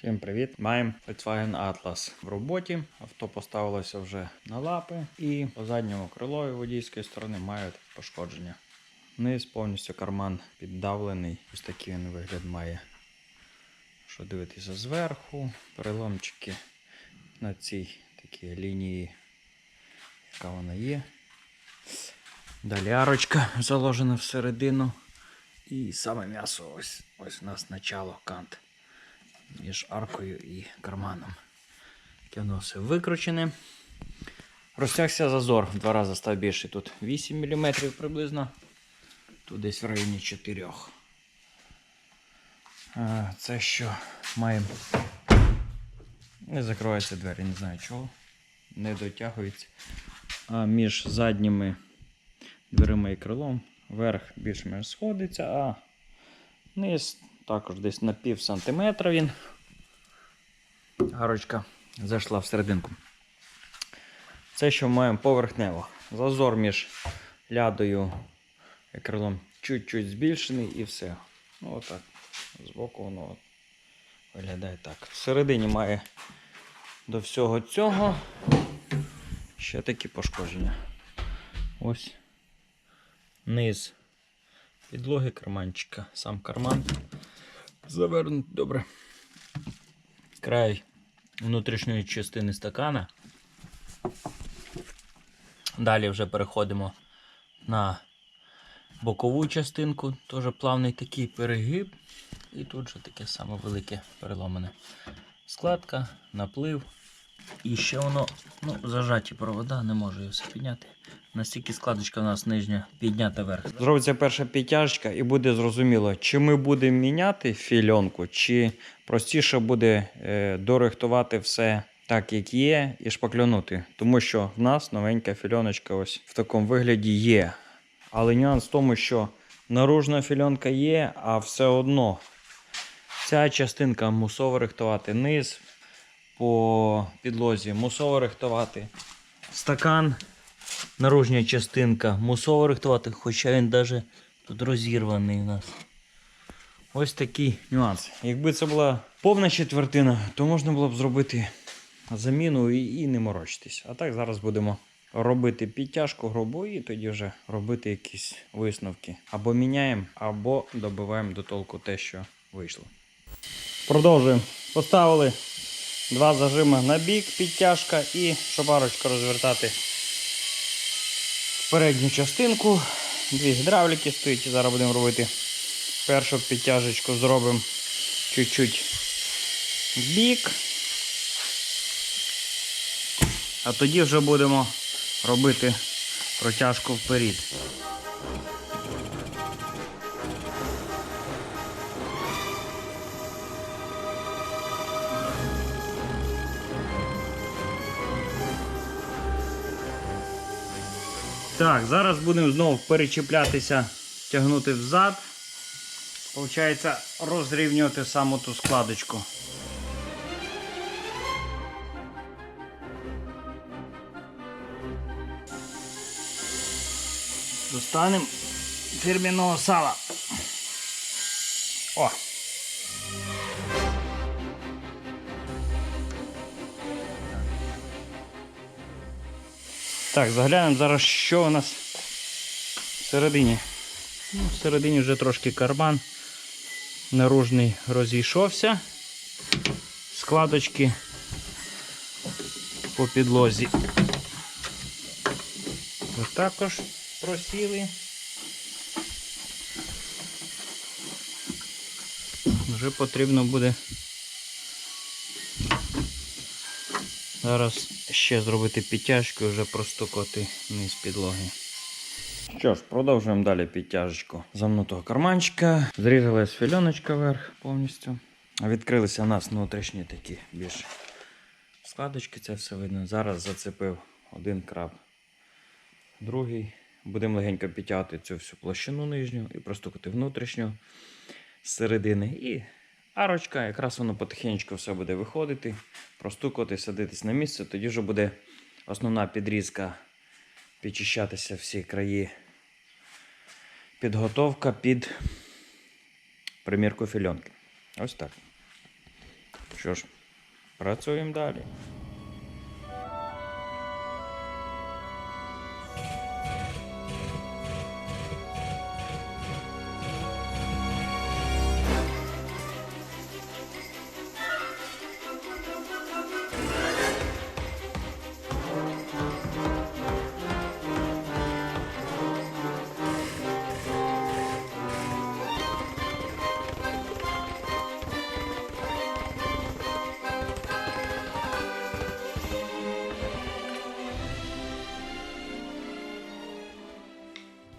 Всім привіт! Маємо Volkswagen Atlas в роботі. Авто поставилося вже на лапи і по задньому крилові водійської сторони мають пошкодження. Низ повністю карман піддавлений. Ось такий він вигляд має. Що дивитися зверху, переломчики на цій такій лінії, яка вона є. Далі арочка заложена всередину. І саме м'ясо ось, ось у нас начало кант між аркою і карманом. Воно все викручене. Розтягся зазор в два рази став більший. Тут 8 мм приблизно. Тут десь в районі 4. Це що маємо. Не закриваються двері, не знаю чого. Не дотягується. А між задніми дверима і крилом верх більш-менш сходиться, а низ також десь на пів сантиметра він. Гарочка зайшла всерединку. Це що маємо поверхнево. Зазор між лядою і крилом чуть-чуть збільшений і все. Ну отак. Збоку воно виглядає так. Всередині має до всього цього ще такі пошкодження. Ось низ підлоги карманчика, сам карман завернутий добре. Край внутрішньої частини стакана. Далі вже переходимо на бокову частинку, теж плавний такий перегиб. І тут же таке саме велике переломане. Складка, наплив. І ще воно, ну, зажаті провода, не можу його все підняти. Настільки складочка у нас нижня піднята вверх. Зробиться перша підтяжка і буде зрозуміло, чи ми будемо міняти фільонку, чи простіше буде е, дорихтувати все так, як є, і шпаклюнути. Тому що в нас новенька фільоночка ось в такому вигляді є. Але нюанс в тому, що наружна фільонка є, а все одно ця частинка мусово рихтувати низ по підлозі, мусово рихтувати стакан наружня частинка мусово рихтувати, хоча він навіть тут розірваний у нас. Ось такий нюанс. Якби це була повна четвертина, то можна було б зробити заміну і, і не морочитись. А так зараз будемо робити підтяжку грубу і тоді вже робити якісь висновки. Або міняємо, або добиваємо до толку те, що вийшло. Продовжуємо. Поставили два зажими на бік, підтяжка і шопарочку розвертати в передню частинку. Дві гідравліки стоїть. Зараз будемо робити першу підтяжечку, зробимо чуть-чуть бік. А тоді вже будемо робити протяжку вперед. Так, зараз будемо знову перечіплятися, тягнути взад. Получається розрівнювати саму ту складочку. Достанемо фірмяного сала. О! Так, заглянемо зараз, що у нас всередині. Ну, всередині вже трошки карман. Наружний розійшовся. Складочки по підлозі. Ось також просіли. Вже потрібно буде зараз ще зробити підтяжку і вже простукати низ підлоги. Що ж, продовжуємо далі підтяжечку замнутого карманчика. Зрізалась фільоночка вверх повністю. Відкрилися у нас внутрішні такі більш складочки, це все видно. Зараз зацепив один краб, другий. Будемо легенько підтягувати цю всю площину нижню і простукати внутрішню з середини. І арочка, якраз воно потихеньку все буде виходити, простукувати, садитись на місце. Тоді вже буде основна підрізка підчищатися всі краї. Підготовка під примірку фільонки. Ось так. Що ж, працюємо далі.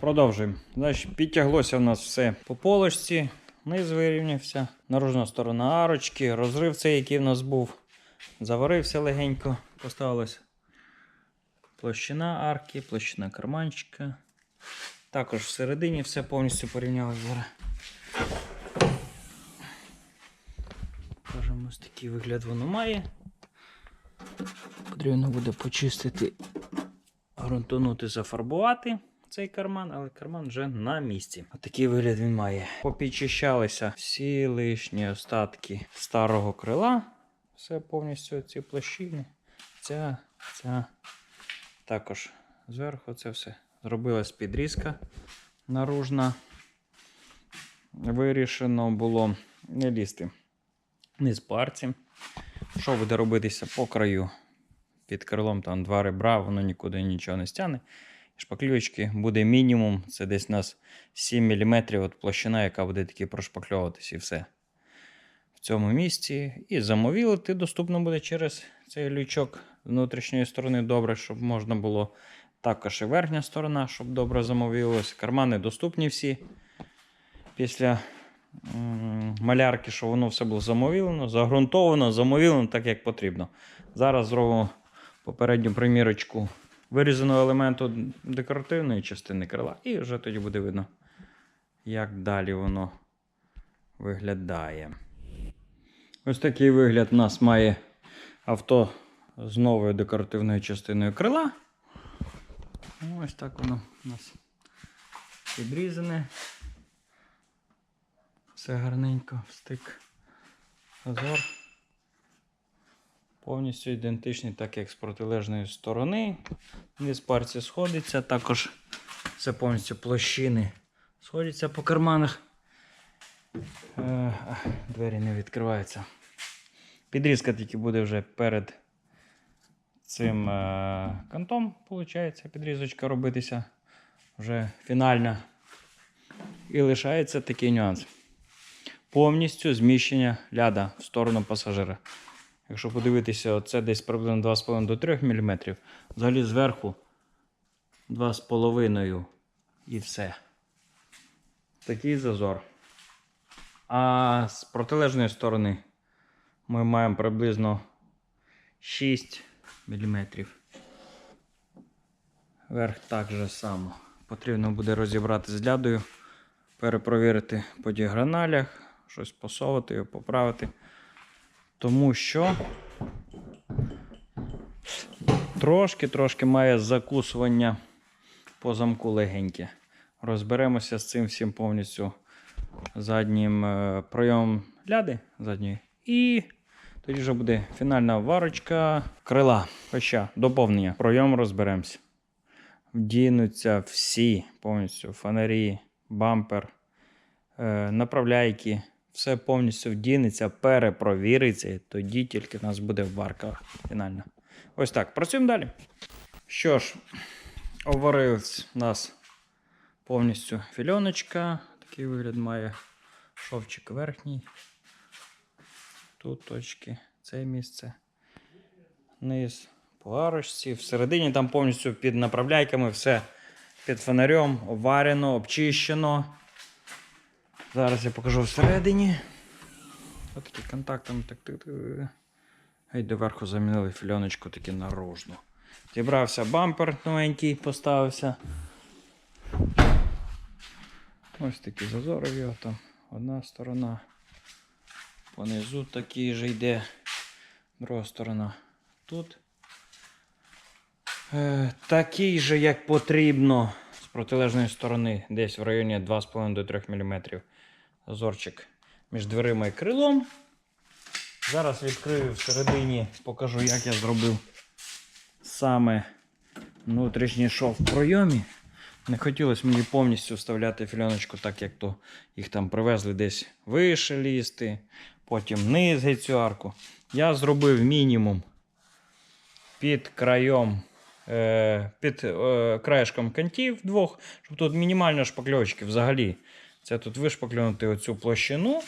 Продовжуємо. Значить, підтяглося в нас все по полочці, низ вирівнявся, наружна сторона арочки, розрив цей, який в нас був, заварився легенько, поставилась площина арки, площина карманчика. Також всередині все повністю порівняли зараз. Покажемо ось такий вигляд воно має. Потрібно буде почистити, грунтонути, зафарбувати цей карман, але карман вже на місці. Отакий вигляд він має. Попідчищалися всі лишні остатки старого крила. Все повністю ці площини. Ця, ця. Також зверху це все. Зробилась підрізка наружна. Вирішено було не лізти низ парці. Що буде робитися по краю? Під крилом там два ребра, воно нікуди нічого не стягне. Шпаклювачки буде мінімум, це десь у нас 7 мм от площина, яка буде таки прошпакльовуватись і все. В цьому місці. І замовілити доступно буде через цей лючок внутрішньої сторони добре, щоб можна було. Також і верхня сторона, щоб добре замовілося. Кармани доступні всі. Після малярки, що воно все було замовілено, загрунтовано, замовілено так, як потрібно. Зараз зробимо попередню примірочку вирізаного елементу декоративної частини крила, і вже тоді буде видно, як далі воно виглядає. Ось такий вигляд у нас має авто з новою декоративною частиною крила. Ось так воно у нас підрізане. Все гарненько, стик, зазор. Повністю ідентичний, так як з протилежної сторони. Низ парці сходиться. Також це повністю площини сходяться по карманах. Е, Двері не відкриваються. Підрізка тільки буде вже перед цим е, кантом, виходить, підрізочка робитися вже фінальна. І лишається такий нюанс. Повністю зміщення ляда в сторону пасажира. Якщо подивитися, це десь приблизно 2,5 до 3 мм. Взагалі зверху 2,5 і все. Такий зазор. А з протилежної сторони ми маємо приблизно 6 мм. Верх так же само. Потрібно буде розібрати з лядою, перепровірити по діагоналях, щось посовати поправити. Тому що трошки-трошки має закусування по замку легеньке. Розберемося з цим всім повністю заднім е, пройомом ляди задньої. І тоді вже буде фінальна варочка крила. Хоча доповнення. Пройом розберемося. Вдінуться всі повністю фонарі, бампер, е, направляйки. Все повністю вдінеться, перепровіриться, і тоді тільки в нас буде варка фінальна. Ось так. Працюємо далі. Що ж, обварилась у нас повністю фільоночка. Такий вигляд має шовчик верхній. Тут точки, це місце. Низ по арочці. Всередині там повністю під направляйками все під фонарем обварено, обчищено. Зараз я покажу всередині. Ось такі контактами. Так, так, так. І доверху замінили фільоночку таки наружну. Зібрався бампер новенький, поставився. Ось такі зазори в його там. Одна сторона. Понизу такий же йде. Друга сторона тут. Е, такий же, як потрібно, з протилежної сторони, десь в районі 2,5 до 3 мм. Зазорчик між дверима і крилом. Зараз відкрию всередині, покажу, як я зробив саме внутрішній шов в пройомі. Не хотілося мені повністю вставляти фільоночку, так як то їх там привезли десь вище лізти, потім низ геть арку. Я зробив мінімум під краєм, е, під е, краєшком кантів двох, щоб тут мінімально шпакльовочки взагалі. Це тут вишпаклювати оцю площину.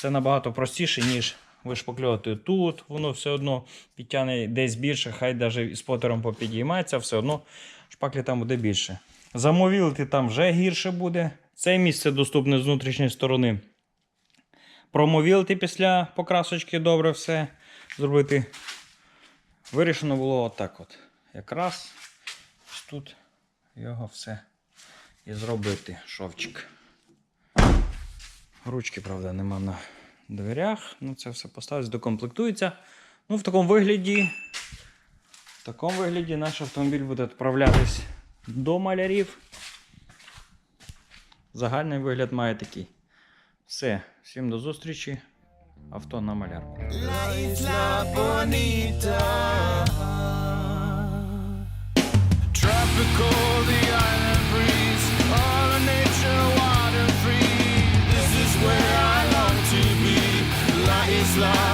Це набагато простіше, ніж вишпаклювати тут. Воно все одно підтягне десь більше, хай навіть з потером попідіймається, все одно шпаклі там буде більше. Замовілити там вже гірше буде. Це місце доступне з внутрішньої сторони. Промовілити після покрасочки добре все зробити. Вирішено було отак от. Якраз тут його все і зробити шовчик. Ручки, правда, нема на дверях. Ну, це все поставиться, докомплектується. Ну, в такому вигляді. В такому вигляді наш автомобіль буде відправлятись до малярів. Загальний вигляд має такий. Все, всім до зустрічі. Авто на малярку. Tropical, love.